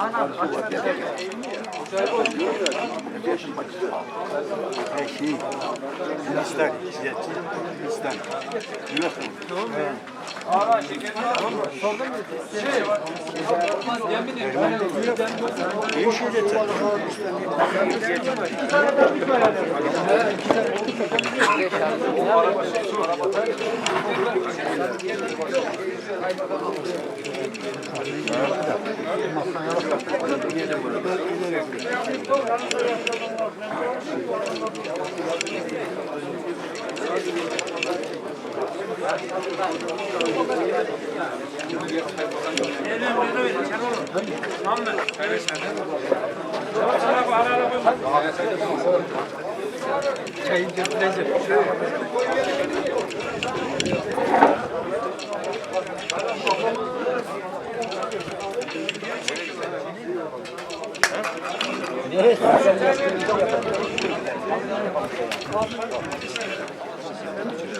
Şey, Hindistan, Hindistan, Hindistan. Yok mu? İyi şey de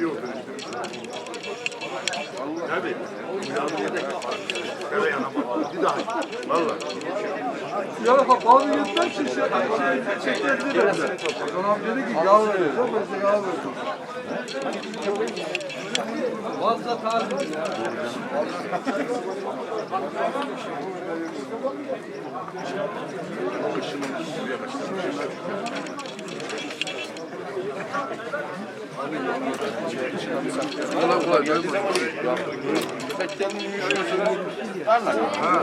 Yok Tabii. Eve yanamadım. Bir daha. Valla. Ya bak bazı yetmez şey şey şey çektirdi de. Abi dedi ki yağ veriyor. Ben size yağ veriyorum. Fazla taze ya. Kolay kolay. Ben Tek kendini yürüyorsun. Ha.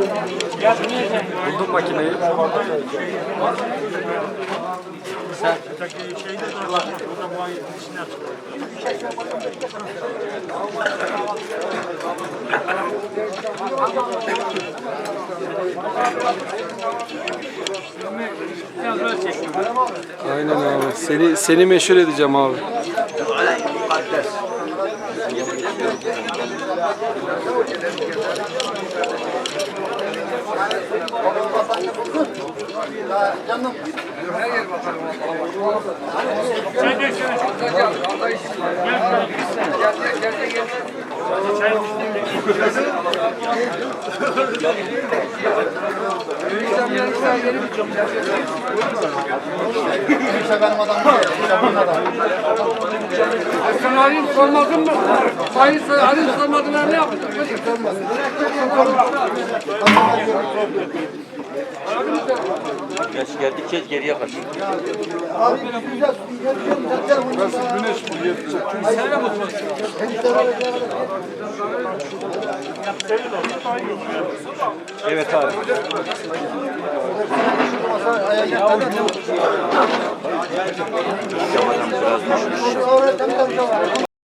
Buldum makineyi. Aynen abi. Seni seni meşhur edeceğim abi. Canım. Her yer bakalım. Çay gel gel. Gel gel gel gel. Çay içtim. Sen Ali sormadın mı? Sayın Ali sormadın ne yapacak? Geç geldikçe geriye kaç. Nasıl güneş bu? Evet abi. Camadan biraz düşmüş.